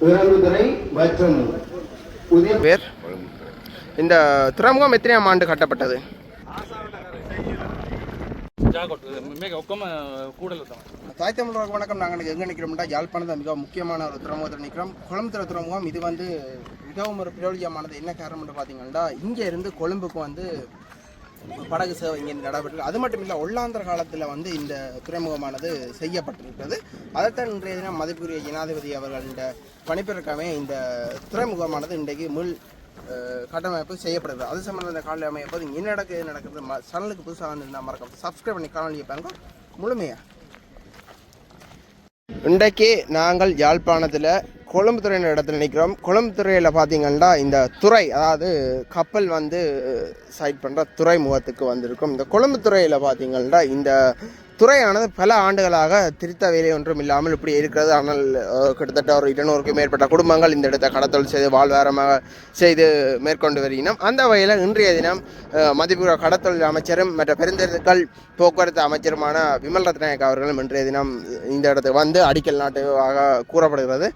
பேருந்துறை மற்றும் புதிய பேர் இந்த துறைமுகம் எத்தனையாம் ஆண்டு கட்டப்பட்டது? தாய் தமிழர்களுக்கு வணக்கம். நாங்கள் எங்கே நிற்கிறோம்னா யாழ்ப்பாணத்தை மிக முக்கியமான ஒரு துறைமுகத்தில் நிற்கிறோம் குளம்புத்துறை துறைமுகம் இது வந்து மிகவும் ஒரு பிரயோஜனமானது. என்ன காரணம் பார்த்தீங்கன்னா இங்கே இருந்து கொழும்புக்கு வந்து படகு சேவை இங்கே நடைபெற்று அது மட்டும் இல்லை ஒல்லாந்தர காலத்தில் வந்து இந்த துறைமுகமானது செய்யப்பட்டிருக்கிறது. அதைத்தான் இன்றைய தினம் மதிப்புரிய ஜனாதிபதி அவர்கள் இந்த இந்த துறைமுகமானது இன்றைக்கு முள் கட்டமைப்பு செய்யப்படுகிறது. அது சம்பந்தம் இந்த காலையில் அமையப்போது இங்கே என்ன நடக்குது நடக்கிறது ம சேனலுக்கு புதுசாக வந்து மறக்காம சப்ஸ்கிரைப் பண்ணி காணொலியை பாருங்க முழுமையாக இன்றைக்கு நாங்கள் யாழ்ப்பாணத்தில் கொழும்புத்துறைன்ற இடத்துல நிற்கிறோம் கொழும்புத்துறையில் பார்த்தீங்கன்னா இந்த துறை அதாவது கப்பல் வந்து சைட் பண்ணுற துறை முகத்துக்கு வந்திருக்கும். இந்த கொழும்புத்துறையில் பார்த்தீங்கன்னா இந்த துறையானது பல ஆண்டுகளாக திருத்த வேலை ஒன்றும் இல்லாமல் இப்படி இருக்கிறது. ஆனால் கிட்டத்தட்ட ஒரு இருநூறுக்கும் மேற்பட்ட குடும்பங்கள் இந்த இடத்தை கடத்தல் செய்து வாழ்வாரமாக செய்து மேற்கொண்டு வருகின்றோம் அந்த வகையில் இன்றைய தினம் மதிப்புற கடத்தல் அமைச்சரும் மற்ற பெருந்தெருக்கள் போக்குவரத்து அமைச்சருமான விமல் ரத்நாயக் அவர்களும் இன்றைய தினம் இந்த இடத்துக்கு வந்து அடிக்கல் நாட்டுவாக கூறப்படுகிறது.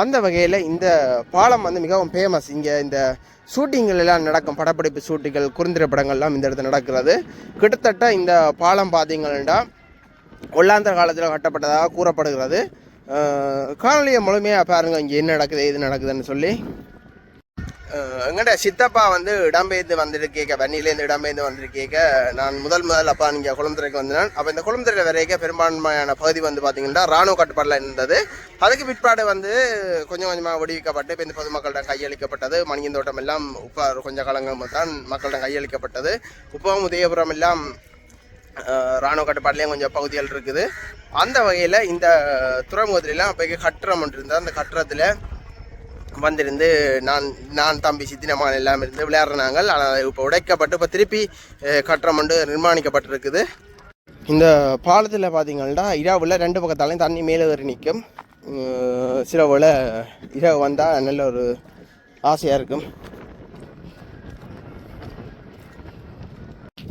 அந்த வகையில் இந்த பாலம் வந்து மிகவும் ஃபேமஸ் இங்கே இந்த ஷூட்டிங்களெல்லாம் நடக்கும். படப்பிடிப்பு ஷூட்டிங்கள் குறுந்திரப்படங்கள்லாம் இந்த இடத்துல நடக்கிறது. கிட்டத்தட்ட இந்த பாலம் பார்த்தீங்கன்னா ஒல்லாந்தர் காலத்தில் கட்டப்பட்டதாக கூறப்படுகிறது. காணொலியை முழுமையாக பாருங்கள் இங்கே என்ன நடக்குது எது நடக்குதுன்னு சொல்லி. எங்கடா சித்தப்பா வந்து இடம்பெயர்ந்து வந்திருக்கேக்க வன்னிலேருந்து இடம்பெயர்ந்து வந்திருக்கேக்க. நான் முதல் முதல் அப்பா நீங்கள் குளம்புத்துறைக்கு வந்தேன். அப்போ இந்த குளம்புத்துறையில் வரைக்கும் பெரும்பான்மையான பகுதி வந்து பார்த்தீங்கன்னா ராணுவ கட்டுப்பாடில் இருந்தது. அதுக்கு பிற்பாடு வந்து கொஞ்சம் கொஞ்சமாக விடுவிக்கப்பட்டு இப்போ இந்த பொதுமக்களிடம் கையளிக்கப்பட்டது. மணியந்தோட்டம் எல்லாம் இப்போ கொஞ்சம் காலங்கள் தான் மக்களிடம் கையளிக்கப்பட்டது. உப்பம் உதயபுரம் எல்லாம் இராணுவ ராணுவ கொஞ்சம் பகுதிகள் இருக்குது. அந்த வகையில் இந்த துறைமுகத்துலலாம் அப்போக்கு கட்டுறம் ஒன்று இருந்தது. அந்த கட்டுறத்தில் வந்திருந்து நான் நான் தம்பி சித்தினமான் எல்லாம் இருந்து விளையாடுறாங்க ஆனால் இப்போ உடைக்கப்பட்டு இப்போ திருப்பி கட்டுறம் ஒன்று நிர்மாணிக்கப்பட்டிருக்குது. இந்த பாலத்தில் பார்த்தீங்கன்னா இரவில் ரெண்டு பக்கத்தாலையும் தண்ணி மேலே ஏறி நிற்கும். சிலவில் இரவு வந்தால் நல்ல ஒரு ஆசையாக இருக்கும்.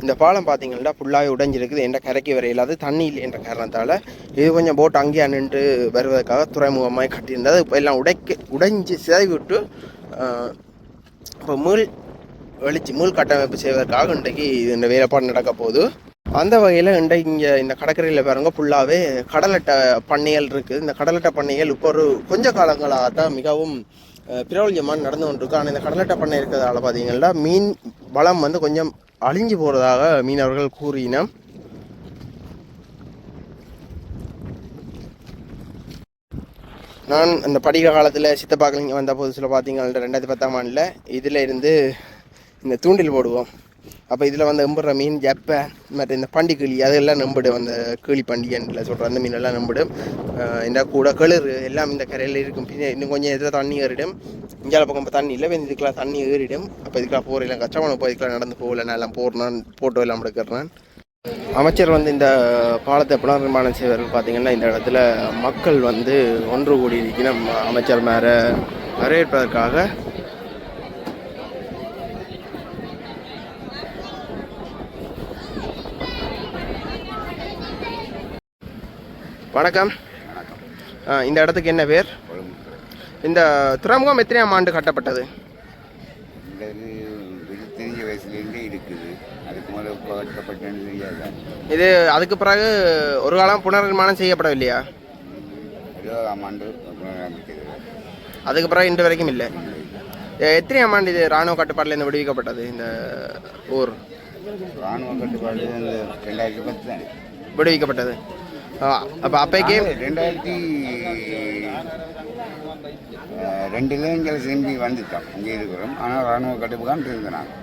இந்த பாலம் பார்த்தீங்கன்னா ஃபுல்லாகவே உடைஞ்சிருக்குது. என்ற கரைக்கு வரையில் இல்லாத தண்ணி இல்லை என்ற காரணத்தால் இது கொஞ்சம் போட் அங்கேயே நின்று வருவதற்காக துறைமுகமாக கட்டியிருந்தது. இப்போ எல்லாம் உடைக்க உடைஞ்சி சிதை விட்டு இப்போ மீள் வெளிச்சு மீள் கட்டமைப்பு செய்வதற்காக இன்றைக்கு இந்த வேலைப்பாடு நடக்க போகுது. அந்த வகையில் இன்றைக்கு இங்கே இந்த கடற்கரையில் பாருங்க ஃபுல்லாகவே கடலட்டை பண்ணைகள் இருக்குது இந்த கடலட்டை பண்ணைகள் இப்போ ஒரு கொஞ்ச காலங்களாக தான் மிகவும் அஹ், பிரபல்யமாக நடந்து கொண்டிருக்கு. ஆனால் இந்த கடலட்டை பண்ணை இருக்கிறதால பார்த்தீங்கன்னா மீன் வளம் வந்து கொஞ்சம் அழிஞ்சு போகிறதாக மீனவர்கள் கூறினோம் நான் அந்த படிக்கிற காலத்தில் சித்தப்பாக்கள் இங்கே வந்த புதுசில் பார்த்தீங்கன்னா ரெண்டாயிரத்தி பத்தாம் ஆண்டில் இதில் இருந்து இந்த தூண்டில் போடுவோம். அப்போ இதில் வந்து நம்புற மீன் ஜப்பை மற்ற இந்த பண்டி கிளி அதெல்லாம் நம்பிடும் அந்த கிளி பண்டிகைன்ல சொல்கிற அந்த மீனெல்லாம் நம்பிடும் இந்த கூட கிளறு எல்லாம் இந்த கரையில் இருக்கும். இன்னும் கொஞ்சம் இதில் தண்ணி ஏறிடும். இந்தியாவில் பக்கம் இப்போ தண்ணி இல்லை இதுக்கெல்லாம் தண்ணி ஏறிடும். அப்போ இதுக்கெல்லாம் போகிற கச்சவனை போய் இதுக்கெல்லாம் நடந்து போகல நான் எல்லாம் போடுறான் போட்டோ எல்லாம் எடுக்கிறேன். அமைச்சர் வந்து இந்த பாலத்தை புனர்நிர்மாணம் செய்வர்கள் பார்த்திங்கன்னா இந்த இடத்துல மக்கள் வந்து ஒன்று கூடி இருக்கணும் அமைச்சர் மேலே வரவேற்பதற்காக வணக்கம். இந்த இடத்துக்கு என்ன பேர்? இந்த துறைமுகம் எத்தனையாம் ஆண்டு கட்டப்பட்டது? தெரிஞ்ச வயசுலேருந்தே இருக்குது. அதுக்கு இப்போ கட்டப்பட்டேன்னு தெரியாதா? இது அதுக்கு பிறகு ஒரு காலம் புனர்நிர்மாணம் செய்யப்படவில்லையா? இருபதாம் ஆண்டு அதுக்கு பிறகு இன்று வரைக்கும் இல்லை. எத்தனையாம் ஆண்டு இது ராணுவ கட்டுப்பாட்டில் இருந்து விடுவிக்கப்பட்டது இந்த ஊர்? ராணுவ கட்டுப்பாடு ரெண்டாயிரத்தி பத்து விடுவிக்கப்பட்டது. அப்போ அப்போக்கே ரெண்டாயிரத்தி ரெண்டுல இங்கே திரும்பி வந்துட்டோம். இங்கே இருக்கிறோம். ஆனால் ராணுவ கட்டுப்பாடு இருந்தோம் நாங்கள்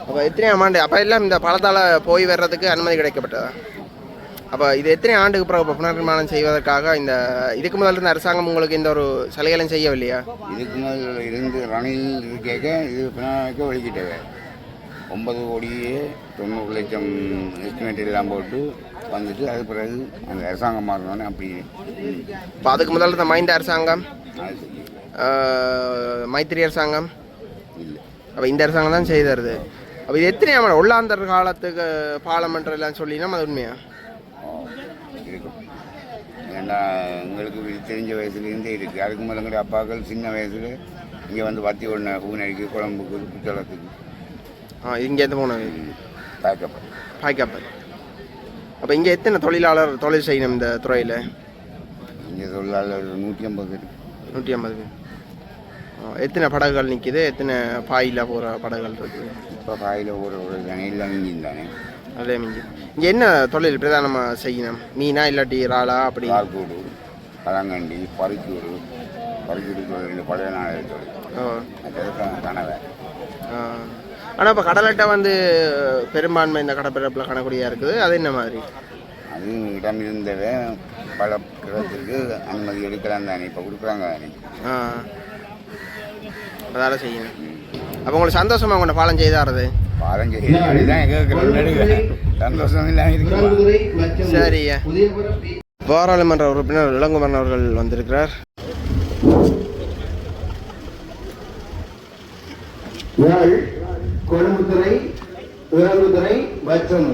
அப்போ எத்தனையாம் ஆண்டு? அப்போ எல்லாம் இந்த பழத்தால் போய் வர்றதுக்கு அனுமதி கிடைக்கப்பட்டதா? அப்போ இது எத்தனை ஆண்டுக்கு பிறகு புனர்நிர்மாணம் செய்வதற்காக இந்த இதுக்கு முதல்ல இருந்த அரசாங்கம் உங்களுக்கு இந்த ஒரு சலுகைகளும் செய்யவில்லையா? இதுக்கு முதல்ல இருந்து ரணில் இருக்கேக்க இது பின்னாக்க ஒழிக்கிட்டவே ஒன்பது கோடியே தொண்ணூறு லட்சம் எஸ்டிமேட் எல்லாம் போட்டு வந்துட்டு அது பிறகு அந்த அரசாங்கம் மாறினோடனே அப்படி இப்போ அதுக்கு முதல்ல இருந்த மைந்த அரசாங்கம் மைத்திரி அரசாங்கம். இல்லை. அப்போ இந்த அரசாங்கம் தான் செய்து தருது அப்போ இது எத்தனை ஆமாம் உள்ளாந்தர் காலத்துக்கு பாலமன்றம் எல்லாம் சொல்லினா அது உண்மையா? ஓ, இருக்கும். ஏன்னா எங்களுக்கு தெரிஞ்ச வயசுலேருந்தே இருக்குது அதுக்கு மேலே எங்களுடைய அப்பாக்கள் சின்ன வயசில் இங்கே வந்து வத்தி ஒன்று பூனடிக்கு குழம்புக்கு குத்தளத்துக்கு ஆ இங்கேருந்து போனது. பேக்கப்படும் பாய்க்காப்பல் அப்போ இங்கே எத்தனை தொழிலாளர் தொழில் செய்யணும் இந்த துறையில்? இங்கே தொழிலாளர் நூற்றி ஐம்பது பேர். நூற்றி ஐம்பது பேர். எத்தனை படகுகள் நிற்கிது எத்தனை பாயில் போகிற படகுகள் இருக்குது இப்போ காயில் ஒரு ஒரு தனியில் மிஞ்சின் தானே. அதே மிஞ்சி இங்கே என்ன தொழில் பிரதானமாக செய்யணும்? மீனா இல்லாட்டி இறாலா அப்படி? கார்கூடு பழங்கண்டி பருக்கூடு பருக்கூடு தொழில் பழைய நாள் தொழில் கனவை ஆனால் இப்போ கடலட்டை வந்து பெரும்பான்மை இந்த கடற்பிறப்பில் காணக்கூடியதாக இருக்குது. அது என்ன மாதிரி? அது இடம் இருந்தவே பல கிரகத்திற்கு அனுமதி எடுக்கலாம் தானே. இப்போ கொடுக்குறாங்க தானே ஆ. அதால் செய்யணும். அப்போ உங்களுக்கு சந்தோஷமா உங்களை பாலம் செய்தாருது பாலம் செய்ய தான் கேட்குறேன் சந்தோஷம் இல்லாமல் சரியா பாராளுமன்ற உறுப்பினர் இளங்குமரன் அவர்கள் வந்திருக்கிறார். கொழும்புத்துறை இறங்குதுறை மற்றும்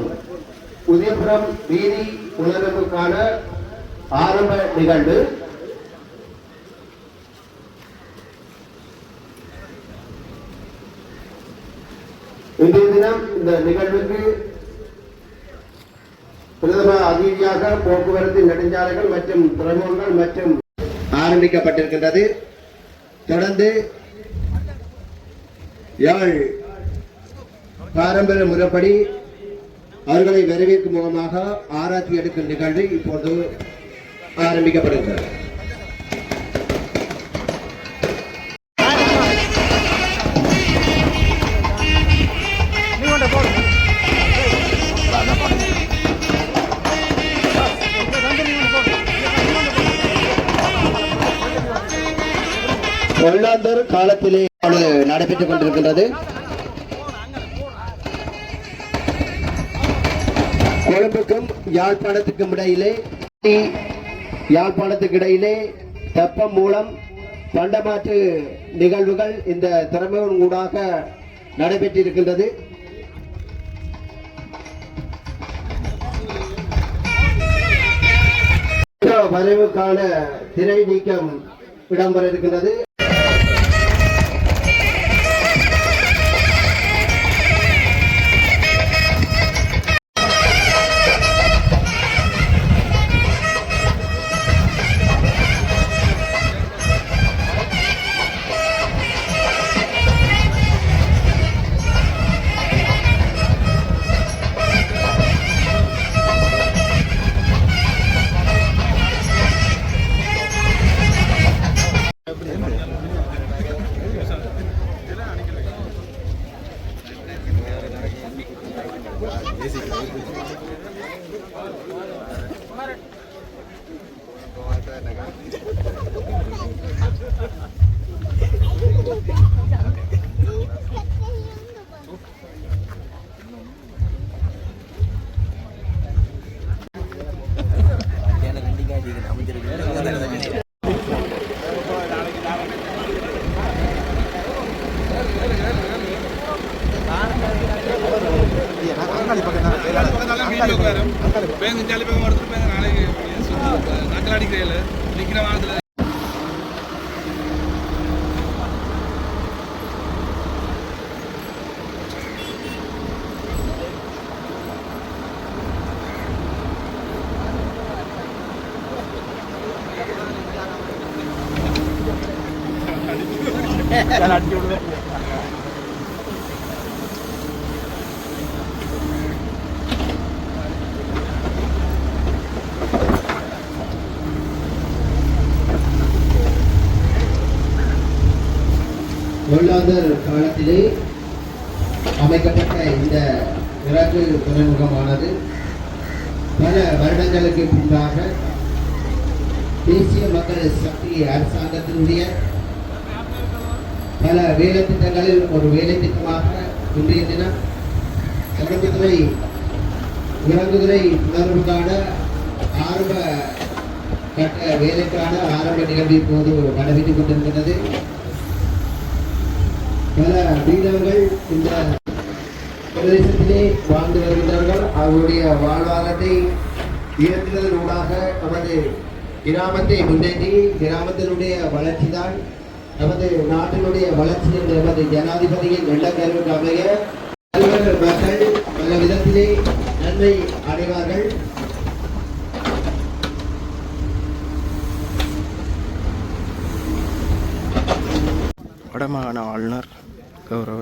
உதயபுரம் வீதி உணர்வுக்கான ஆரம்ப நிகழ்வு. இன்றைய தினம் இந்த நிகழ்வுக்கு பிரதம அதிதியாக போக்குவரத்து நெடுஞ்சாலைகள் மற்றும் துறைமுகங்கள் மற்றும் ஆரம்பிக்கப்பட்டிருக்கின்றது. தொடர்ந்து யாழ் பாரம்பரிய முறைப்படி அவர்களை வரவேற்கும் முகமாக ஆராய்ச்சி எடுக்கும் நிகழ்வு இப்போது ஆரம்பிக்கப்படுகிறது. ஒல்லாந்தர் காலத்திலே நடைபெற்றுக் கொண்டிருக்கின்றது. கொழும்புக்கும் யாழ்ப்பாணத்துக்கும் இடையிலே யாழ்ப்பாணத்துக்கு இடையிலே தெப்பம் மூலம் பண்டமாற்று நிகழ்வுகள் இந்த திறமையின் ஊடாக நடைபெற்றிருக்கின்றது. வரைவுக்கான திரை நீக்கம் இடம்பெற இருக்கின்றது. பேங்க் ஜாலி பேங்க் எடுத்துட்டு போய் நாளைக்கு நக்கல் அடிக்கிறேன் நிற்கிற வாரத்தில் ஒல்லாந்தர் காலத்திலே அமைக்கப்பட்ட இந்த இறகு துறைமுகமானது பல வருடங்களுக்கு பின்பாக தேசிய மக்கள் சக்தி அரசாங்கத்தினுடைய பல வேலை திட்டங்களில் ஒரு வேலை திட்டமாக இன்றைய தினம் சட்டத்துறை இறங்குதுறை உணர்வுக்கான ஆரம்ப கட்ட வேலைக்கான ஆரம்ப நிகழ்வு இப்போது நடைபெற்றுக் கொண்டிருக்கிறது பல மீனவர்கள் இந்த பிரதேசத்திலே வாழ்ந்து வருகின்றார்கள். அவருடைய வாழ்வாதாரத்தை உயர்த்துவதனூடாக நமது கிராமத்தை முன்னேற்றி கிராமத்தினுடைய வளர்ச்சி தான் நமது நாட்டினுடைய வளர்ச்சி என்ற நமது ஜனாதிபதியின் எண்ணக்கருவுக்கு அமைய மக்கள் பல விதத்திலே நன்மை அடைவார்கள். வடமாகாண ஆளுநர் గౌరవ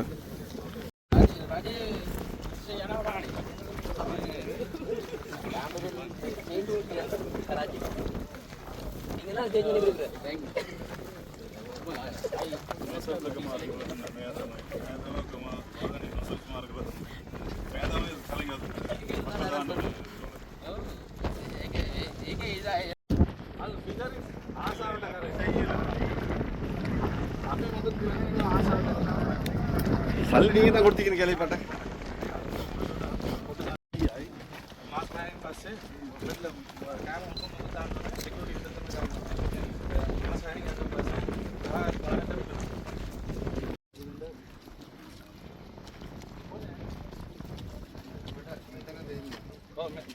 ಆಸಾಡ ಆಸಾಡ சல்லு நீங்கள் தான் கொடுத்தீங்கன்னு கேள்விப்பட்டேன்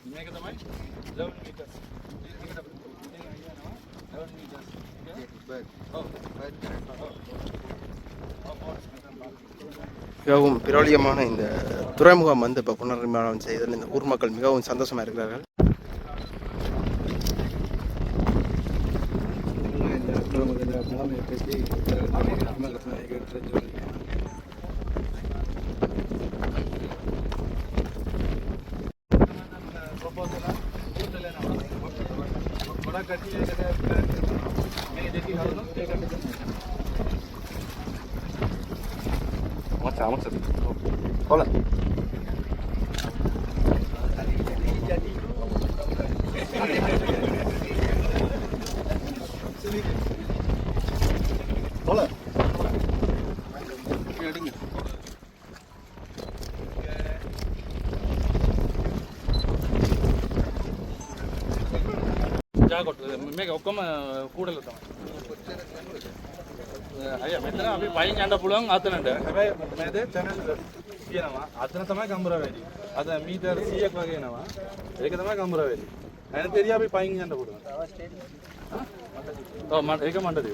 మేకదమై eleven metres మేకదమై eleven metres okay but okay but மிகவும் பிரபலியமான இந்த துறைமுகம் வந்து இப்போ புனர்நிர்மாணம் செய்தல் இந்த ஊர் மக்கள் மிகவும் சந்தோஷமாக இருக்கிறார்கள் வடக்கட்சியில் আমার সাথে বলা বলা జాగ్రత్త మీకు ఒక్క కూడలుతాం भैया मैं इतना अभी भाई झंडा बुलंग आता ना भाई मैं दे चैनल ಏನವ ಅದನ್ನ ತಮ ಗಂಬರವೇಲಿ ಅದ ಮೀದರ್ ಸಿ ಎಕ್ ಬಗ್ಗೆ ಏನವ ಏಕೆ ತಮ ಗಂಬರವೇಲಿ ఆయన తెరియా పోయి పైకి అంట కూడా ఏక మండది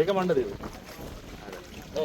ఏక మండది ఓ